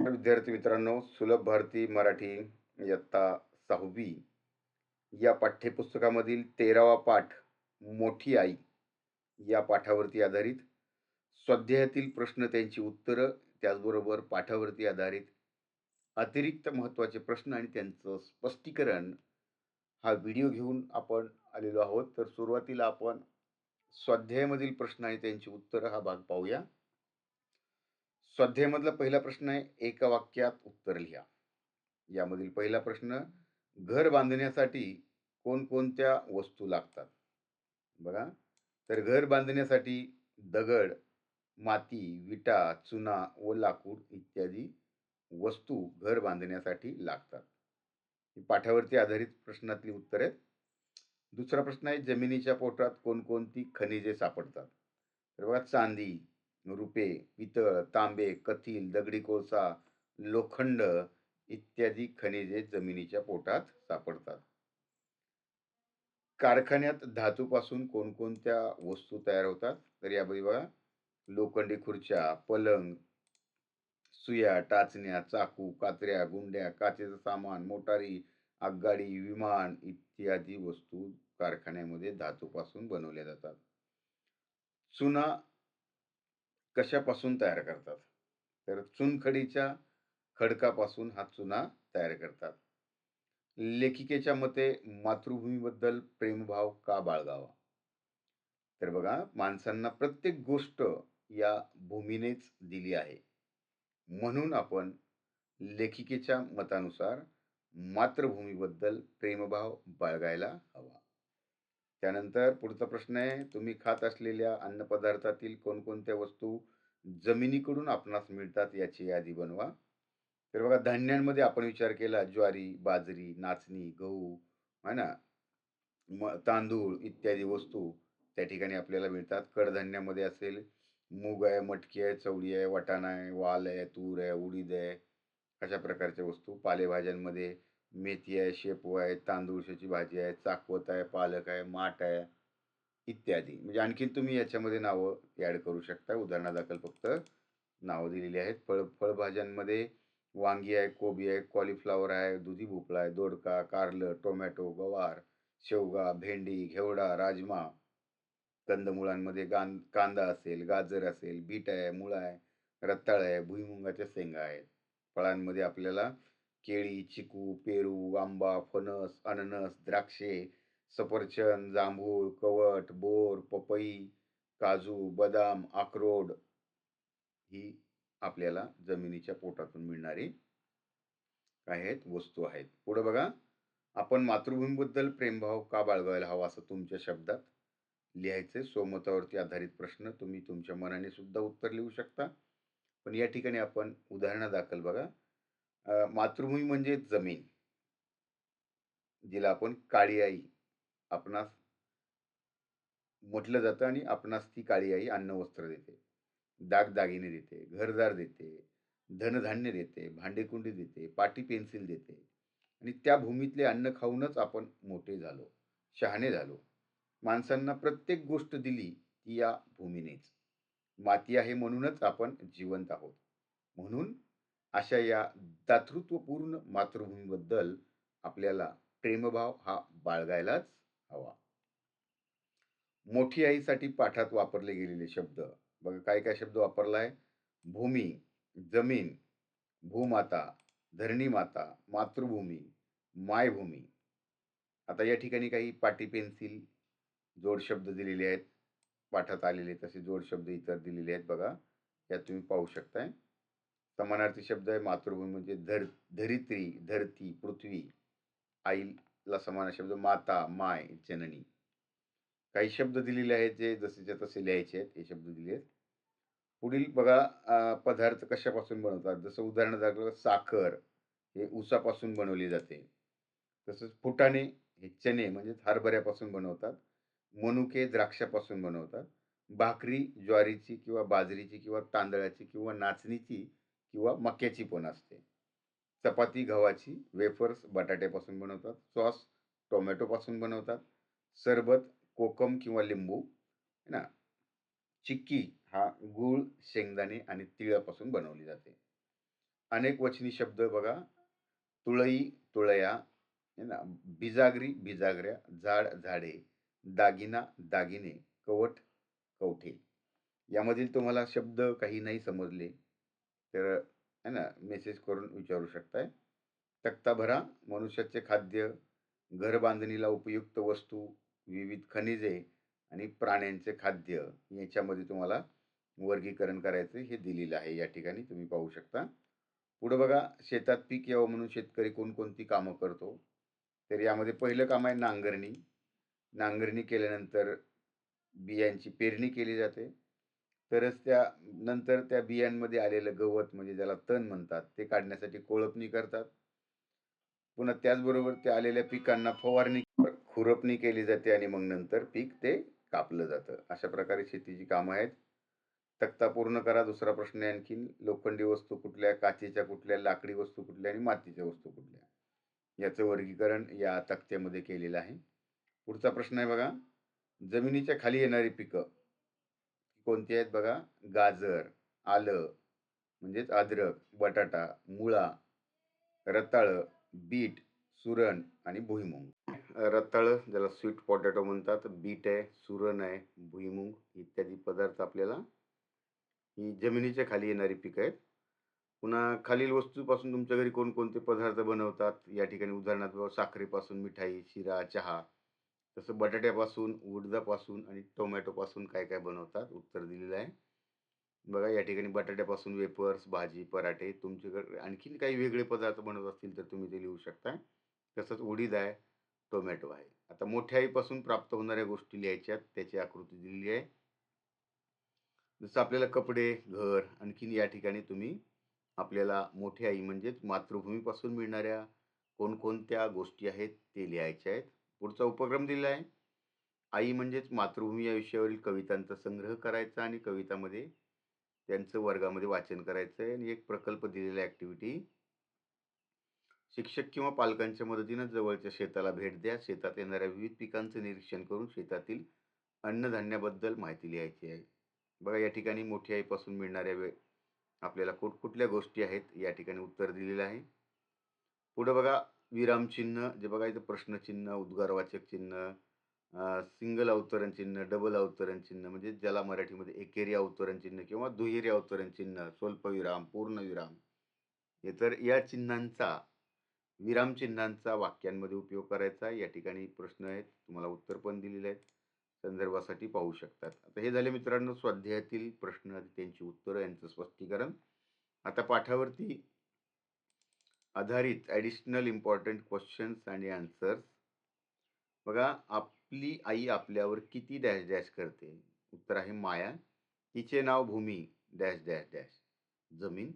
विद्यार्थी मित्रांनो सुलभ भारती मराठी इयत्ता सहावी या पाठ्यपुस्तकामधील तेरावा पाठ मोठी आई या पाठावरती आधारित. स्वाध्यायातील प्रश्न त्यांची उत्तरं त्याचबरोबर पाठावरती आधारित अतिरिक्त महत्त्वाचे प्रश्न आणि त्यांचं स्पष्टीकरण हा व्हिडिओ घेऊन आपण आलेलो आहोत. तर सुरुवातीला आपण स्वाध्यायामधील प्रश्न आणि त्यांची उत्तरं हा भाग पाहूया. स्वाध्यायमधला पहिला प्रश्न आहे एका वाक्यात उत्तर लिहा. यामधील पहिला प्रश्न घर बांधण्यासाठी कोणकोणत्या वस्तू लागतात? बघा. तर घर बांधण्यासाठी दगड माती विटा चुना व लाकूड इत्यादी वस्तू घर बांधण्यासाठी लागतात. ही पाठावरती आधारित प्रश्नातली उत्तर आहेत. दुसरा प्रश्न आहे जमिनीच्या पोटात कोणकोणती खनिजे सापडतात? तर बघा चांदी रुपे पितळ तांबे कथील दगडी कोळसा लोखंड इत्यादी खनिजे जमिनीच्या पोटात सापडतात. कारखान्यात धातूपासून कोणकोणत्या वस्तू तयार होतात? तर यामध्ये बघा लोखंडी खुर्च्या पलंग सुया टाचण्या चाकू कात्र्या गुंड्या काचेचं सामान मोटारी आगगाडी विमान इत्यादी वस्तू कारखान्यामध्ये धातूपासून बनवल्या जातात. चुना कशापासून तयार करतात? तर चुनखडीच्या खडकापासून हा चुना तयार करतात. लेखिकेच्या मते मातृभूमीबद्दल प्रेमभाव का बाळगावा? तर बघा माणसांना प्रत्येक गोष्ट या भूमीनेच दिली आहे. म्हणून आपण लेखिकेच्या मतानुसार मातृभूमीबद्दल प्रेमभाव बाळगायला हवा. त्यानंतर पुढचा प्रश्न आहे तुम्ही खात असलेल्या अन्नपदार्थातील कोणकोणत्या वस्तू जमिनीकडून आपणास मिळतात याची यादी बनवा. तर बघा धान्यांमध्ये आपण विचार केला ज्वारी बाजरी नाचणी गहू है ना? म तांदूळ इत्यादी वस्तू त्या ठिकाणी आपल्याला मिळतात. कडधान्यामध्ये असेल मूग आहे मटकी आहे चवळी आहे वाटाणा आहे वाल आहे तूर आहे उडीद आहे अशा प्रकारच्या वस्तू. पालेभाज्यांमध्ये मेथी आहे शेपू आहे तांदूळशाची भाजी आहे चाकवत आहे पालक आहे माठ आहे इत्यादी. म्हणजे आणखीन तुम्ही याच्यामध्ये नावं ॲड करू शकता. उदाहरणादाखल फक्त नावं दिलेली आहेत. फळ फळभाज्यांमध्ये वांगी आहे कोबी आहे कॉलीफ्लावर आहे दुधी भोपळा आहे दोडका कारलं टोमॅटो गवार शेवगा भेंडी घेवडा राजमा. कंदमुळांमध्ये गां कांदा असेल गाजर असेल बीट आहे मुळा आहे रताळ आहे भुईमुंगाच्या शेंगा आहेत. फळांमध्ये आपल्याला केळी चिकू पेरू आंबा फणस अननस द्राक्षे सफरचंद जांभूळ कवट बोर पपई काजू बदाम अक्रोड ही आपल्याला जमिनीच्या पोटातून मिळणारी काय आहेत वस्तू आहेत. पुढे बघा आपण मातृभूमीबद्दल प्रेमभाव का बाळगायला हवा असं तुमच्या शब्दात लिहायचे? स्वमतावरती आधारित प्रश्न तुम्ही तुमच्या मनाने सुद्धा उत्तर लिहू शकता. पण या ठिकाणी आपण उदाहरणादाखल बघा. मातृभूमी म्हणजे जमीन. जिला आपण काळी आई आपणास म्हटलं जातं आणि आपणास ती काळी आई अन्न वस्त्र देते दागदागिने देते घरदार देते धनधान्य देते भांडेकुंडी देते पाटी पेन्सिल देते आणि त्या भूमीतले अन्न खाऊनच आपण मोठे झालो शहाणे झालो. माणसांना प्रत्येक गोष्ट दिली ती या भूमीनेच. माती आहे म्हणूनच आपण जिवंत आहोत. म्हणून अशा या दातृत्वपूर्ण मातृभूमीबद्दल आपल्याला प्रेमभाव हा बाळगायलाच हवा. मोठी आईसाठी पाठात वापरले गेलेले शब्द. बघा काय काय शब्द वापरला आहे भूमी जमीन भूमाता धरणी माता मातृभूमी मायभूमी. आता या ठिकाणी काही पाटी पेन्सिल जोड शब्द दिलेले आहेत. पाठात आलेले तसे जोड शब्द इतर दिलेले आहेत बघा. यात तुम्ही पाहू शकताय. समानार्थी शब्द आहे मातृभूमी म्हणजे धर धरित्री धरती पृथ्वी आईला समान शब्द माता माय जननी. काही शब्द दिलेले आहेत जे जसेच्या तसे लिहायचे आहेत हे शब्द दिले आहेत. पुढील बघा पदार्थ कशापासून बनवतात? जसं उदाहरण दाखल साखर हे ऊसापासून बनवली जाते. तसंच फुटाणे हे चणे म्हणजे हरभऱ्यापासून बनवतात. मनुके द्राक्षापासून बनवतात. भाकरी ज्वारीची किंवा बाजरीची किंवा तांदळाची किंवा नाचणीची किंवा मक्याची पण असते. चपाती गव्हाची वेफर्स बटाट्यापासून बनवतात सॉस टोमॅटोपासून बनवतात सरबत कोकम किंवा लिंबू है ना? चिक्की हा गूळ शेंगदाणे आणि तिळापासून बनवली जाते. अनेक वचनी शब्द बघा. तुळई तुळया है ना? बिजागरी बिजागऱ्या झाड झाडे दागिना दागिने कवट कवठे. यामधील तुम्हाला शब्द काही नाही समजले. तर है ना मेसेज करून विचारू शकताय. तक्ता भरा मनुष्याचे खाद्य घर बांधणीला उपयुक्त वस्तू विविध खनिजे आणि प्राण्यांचे खाद्य याच्यामध्ये तुम्हाला वर्गीकरण करायचं हे दिलेलं आहे. या ठिकाणी तुम्ही पाहू शकता. पुढं बघा शेतात पीक यावं म्हणून शेतकरी कोणकोणती कामं करतो? तर यामध्ये पहिलं काम आहे नांगरणी. नांगरणी केल्यानंतर बियांची पेरणी केली जाते. तरच त्या नंतर त्या बियांमध्ये आलेलं गवत म्हणजे ज्याला तण म्हणतात ते काढण्यासाठी कोळपणी करतात. पुन्हा त्याचबरोबर त्या आलेल्या पिकांना फवारणी खुरपणी केली जाते आणि मग नंतर पीक ते कापलं जातं. अशा प्रकारे शेतीची कामं आहेत. तक्ता पूर्ण करा दुसरा प्रश्न आहे आणखीन. लोखंडी वस्तू कुठल्या काचेच्या कुठल्या लाकडी वस्तू कुठल्या आणि मातीच्या वस्तू कुठल्या? याचं वर्गीकरण या तक्त्यामध्ये केलेलं आहे. पुढचा प्रश्न आहे बघा. जमिनीच्या खाली येणारी पिकं. कोणती आहेत बघा? गाजर आलं म्हणजेच अद्रक बटाटा मुळा रताळं बीट सुरण आणि भुईमुंग. रताळं ज्याला स्वीट पोटॅटो म्हणतात बीट आहे सुरण आहे भुईमुंग इत्यादी पदार्थ आपल्याला ही जमिनीच्या खाली येणारी पिकं आहेत. पुन्हा खालील वस्तूपासून तुमच्या घरी कोणकोणते पदार्थ बनवतात? या ठिकाणी उदाहरणार्थ साखरेपासून मिठाई शिरा चहा तसं बटाट्यापासून उडदापासून आणि टोमॅटोपासून काय काय बनवतात? उत्तर दिलेलं आहे. बघा या ठिकाणी बटाट्यापासून वेपर्स भाजी पराठे तुमच्याकडे आणखीन काही वेगळे पदार्थ बनवत असतील तर तुम्ही ते लिहू शकता. तसंच उडीद आहे टोमॅटो आहे. आता मोठ्या आईपासून प्राप्त होणाऱ्या गोष्टी लिहायच्यात त्याची आकृती दिलेली आहे. जसं आपल्याला कपडे घर आणखीन या ठिकाणी तुम्ही आपल्याला मोठी आई म्हणजेच मातृभूमीपासून मिळणाऱ्या कोणकोणत्या गोष्टी आहेत ते लिहायच्या आहेत. पुढचा उपक्रम दिला आहे. आई म्हणजेच मातृभूमी या विषयावरील कवितांचा संग्रह करायचा आणि कवितामध्ये त्यांचं वर्गामध्ये वाचन करायचं आहे आणि एक प्रकल्प दिलेला ॲक्टिव्हिटी शिक्षक किंवा पालकांच्या मदतीनं जवळच्या शेताला भेट द्या. शेतात येणाऱ्या विविध पिकांचं निरीक्षण करून शेतातील अन्नधान्याबद्दल माहिती लिहायची आहे. बघा या ठिकाणी मोठी आईपासून मिळणाऱ्या वे आपल्याला कुठ कुठल्या गोष्टी आहेत या ठिकाणी उत्तर दिलेलं आहे. पुढं बघा विरामचिन्ह जे बघा इथं प्रश्नचिन्ह उद्गारवाचक चिन्ह सिंगल अवतरण चिन्ह डबल अवतरण चिन्ह म्हणजे ज्याला मराठीमध्ये एकेरी अवतरण चिन्ह किंवा दुहेरी अवतरण चिन्ह स्वल्पविराम पूर्णविराम हे तर या चिन्हांचा विरामचिन्हांचा वाक्यांमध्ये उपयोग करायचा. या ठिकाणी प्रश्न आहेत तुम्हाला उत्तर पण दिलेले आहेत. संदर्भासाठी पाहू शकतात. आता हे झाले मित्रांनो स्वाध्यायातील प्रश्न त्यांची उत्तरं यांचं स्पष्टीकरण. आता पाठावरती आधारित ॲडिशनल इम्पॉर्टंट क्वेश्चन्स आणि आन्सर्स बघा आपली आई आपल्यावर किती डॅश डॅश करते? उत्तर आहे माया. तिचे नाव भूमी. डॅश डॅश डॅश जमीन.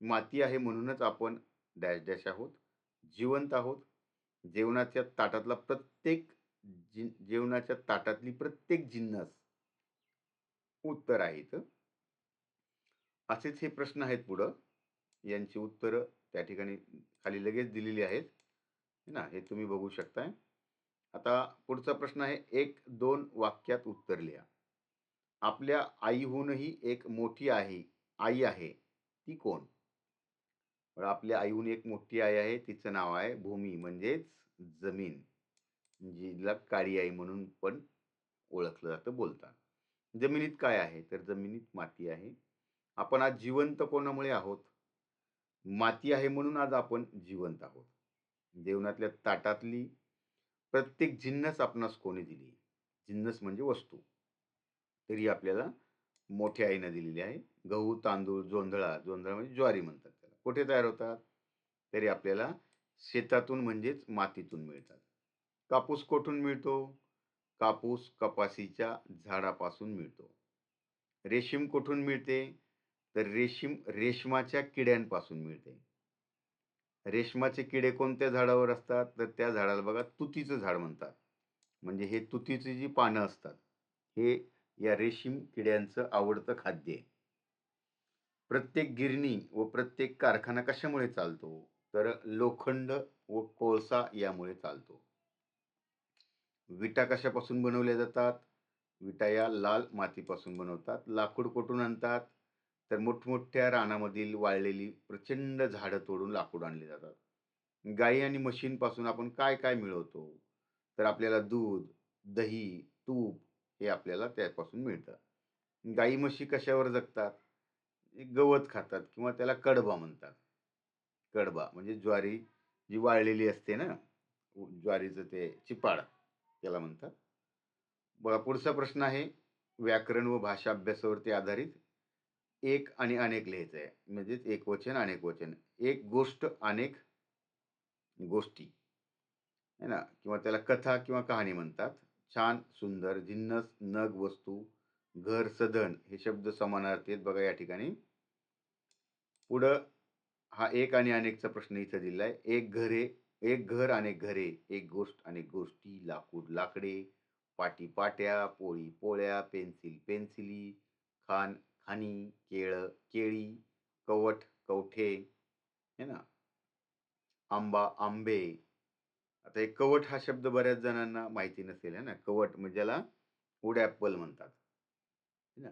माती आहे म्हणूनच आपण डॅश डॅश आहोत. जिवंत आहोत. जेवणाच्या ताटातला प्रत्येक जि जेवणाच्या ताटातली प्रत्येक जिन्नस. उत्तर आहेत असेच हे प्रश्न आहेत पुढं. यांची उत्तरं त्या ठिकाणी खाली लगेच दिलेली आहेत. ना? हे तुम्ही बघू शकताय. आता पुढचा प्रश्न आहे एक दोन वाक्यात उत्तर लिहा. आपल्या आईहूनही एक मोठी आहे आई आहे ती कोण? आपल्या आईहून एक मोठी आई आहे तिचं नाव आहे भूमी म्हणजेच जमीन. जिला काळी आई म्हणून पण ओळखलं जातं बोलतात जमिनीत काय आहे? तर जमिनीत माती आहे. आपण आज जिवंत कोणामुळे आहोत? माती आहे म्हणून आज आपण जिवंत आहोत. जेवणातल्या ताटातली प्रत्येक जिन्नस आपणास कोणी दिली? जिन्नस म्हणजे वस्तू. तरी आपल्याला मोठ्या आईनं दिलेली आहे. गहू तांदूळ जोंधळा जोंधळा म्हणजे ज्वारी म्हणतात त्याला. कुठे तयार होतात? तरी आपल्याला शेतातून म्हणजेच मातीतून मिळतात. कापूस कोठून मिळतो? कापूस कपाशीच्या झाडापासून मिळतो. रेशीम कुठून मिळते? तर रेशीम रेशमाच्या किड्यांपासून मिळते. रेशमाचे किडे कोणत्या झाडावर असतात? तर त्या झाडाला बघा तुतीचं झाड म्हणतात. म्हणजे हे तुतीची जी पानं असतात हे या रेशीम किड्यांचं आवडतं खाद्य आहे. प्रत्येक गिरणी व प्रत्येक कारखाना कशामुळे चालतो? तर लोखंड व कोळसा यामुळे चालतो. विटा कशापासून बनवल्या जातात? विटा या लाल मातीपासून बनवतात लाकूड कुठून आणतात? तर मोठमोठ्या रानामधील वाळलेली प्रचंड झाडं तोडून लाकूड आणली जातात. गाई आणि म्हशींपासून आपण काय काय मिळवतो? तर आपल्याला दूध, दही, तूप हे आपल्याला त्यापासून मिळतं. गाई म्हशी कशावर जगतात? गवत खातात किंवा त्याला कडबा म्हणतात. कडबा म्हणजे ज्वारी जी वाळलेली असते ना, ज्वारीचं ते चिपाड त्याला म्हणतात. बघा पुढचा प्रश्न आहे व्याकरण व भाषा अभ्यासावरती आधारित एक आणि अनेक लिहायचं आहे. म्हणजेच एकवचन, अनेक वचन. एक गोष्ट, अनेक गोष्टी है ना किंवा त्याला कथा किंवा कहाणी म्हणतात. छान, सुंदर, जिन्नस, नग, वस्तू, घर, सदन हे शब्द समानार्थी आहेत बघा या ठिकाणी. पुढं हा एक आणि अनेकचा प्रश्न इथं दिलाय. एक घरे, एक घर, अनेक घरे, एक गोष्ट, अनेक गोष्टी, लाकूड, लाकडे, पाटी पाट्या, पोळी पोळ्या, पेन्सिल पेन्सिली, खान खाणी, केळ केळी, कवठ कवठे है ना? आंबा आंबे. आता एक कवट हा शब्द बऱ्याच जणांना माहिती नसेल है ना? कवट म्हणजे ज्याला वूड ॲपल म्हणतात. है ना?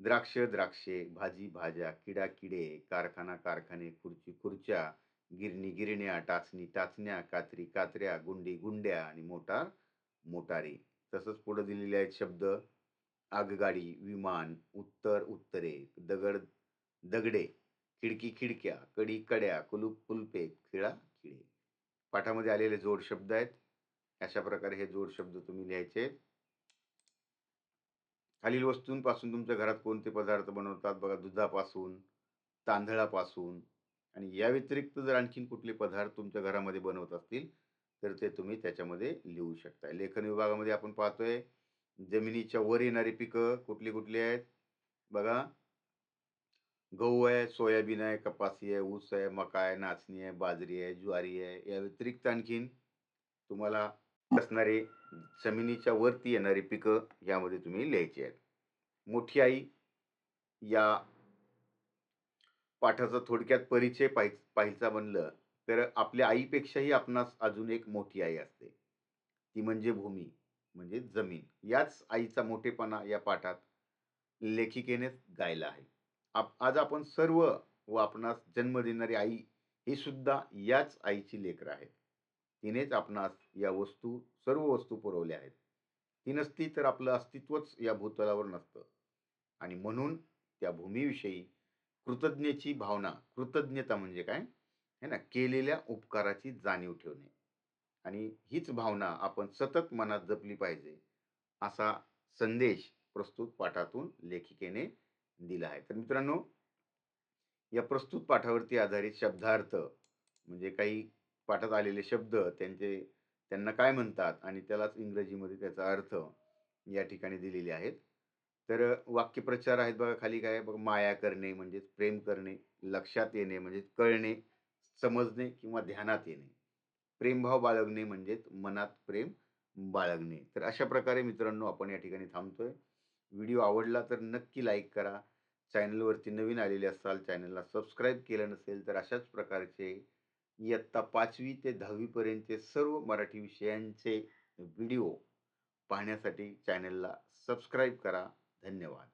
द्राक्ष द्राक्षे भाजी भाज्या किडा किडे कारखाना कारखाने खुर्ची खुर्च्या गिरणी गिरण्या टाचणी टाचण्या कात्री कात्र्या गुंडी गुंड्या आणि मोटार मोटारी. तसंच पुढं दिलेले आहेत शब्द. आगगाडी विमान उत्तर उत्तरे दगड दगडे खिडकी खिडक्या कडी कड्या कुलूप कुलपे खिळा खिळे. पाठामध्ये आलेले जोड शब्द आहेत. अशा प्रकारे हे जोड शब्द तुम्ही लिहायचे खालील वस्तूंपासून तुमच्या घरात कोणते पदार्थ बनवतात? बघा दुधापासून तांदळापासून आणि या व्यतिरिक्त जर आणखीन कुठले पदार्थ तुमच्या घरामध्ये बनवत असतील तर ते तुम्ही त्याच्यामध्ये लिहू शकता. लेखन विभागामध्ये आपण पाहतोय जमिनीच्या वर येणारी पिकं कुठली कुठली आहेत? बघा. गहू आहे सोयाबीन आहे कपासी आहे ऊस आहे मका आहे नाचणी आहे बाजरी आहे ज्वारी आहे. या व्यतिरिक्त आणखीन तुम्हाला असणारे जमिनीच्या वरती येणारी पिकं यामध्ये तुम्ही लिहायची आहेत. मोठी आई या पाठाचा थोडक्यात परिचय पाहि पाहायचा म्हणलं तर आपल्या आईपेक्षाही आपणास अजून एक मोठी आई असते. ती म्हणजे भूमी. म्हणजे जमीन. याच आईचा मोठेपणा या पाठात लेखिकेनेच गायला आहे. आप आज आपण सर्व व आपणास जन्म देणारी आई ही सुद्धा याच आईची लेकर आहेत. तिनेच आपणास या वस्तू सर्व वस्तू पुरवल्या आहेत. ती नसती तर आपलं अस्तित्वच या भूतलावर नसतं. आणि म्हणून त्या भूमीविषयी कृतज्ञेची भावना कृतज्ञता म्हणजे काय? है ना? केलेल्या उपकाराची जाणीव ठेवणे. आणि हीच भावना आपण सतत मनात जपली पाहिजे असा संदेश प्रस्तुत पाठातून लेखिकेने दिला आहे. तर मित्रांनो या प्रस्तुत पाठावरती आधारित शब्दार्थ म्हणजे काही पाठात आलेले शब्द त्यांचे त्यांना काय म्हणतात आणि त्यालाच इंग्रजीमध्ये त्याचा अर्थ या ठिकाणी दिलेले आहेत. तर वाक्यप्रचार आहेत बघा खाली काय बघा माया करणे म्हणजेच प्रेम करणे लक्षात येणे म्हणजेच कळणे समजणे किंवा ध्यानात येणे. प्रेमभाव बाळगणे म्हणजेच मनात प्रेम बाळगणे. तर अशा प्रकारे मित्रांनो आपण या ठिकाणी थांबतोय. व्हिडिओ आवडला तर नक्की लाईक करा. चॅनलवरती नवीन आलेले असाल चॅनलला सबस्क्राईब केलं नसेल तर अशाच प्रकारचे इयत्ता पाचवी ते दहावीपर्यंतचे सर्व मराठी विषयांचे व्हिडिओ पाहण्यासाठी चॅनलला सबस्क्राईब करा. धन्यवाद.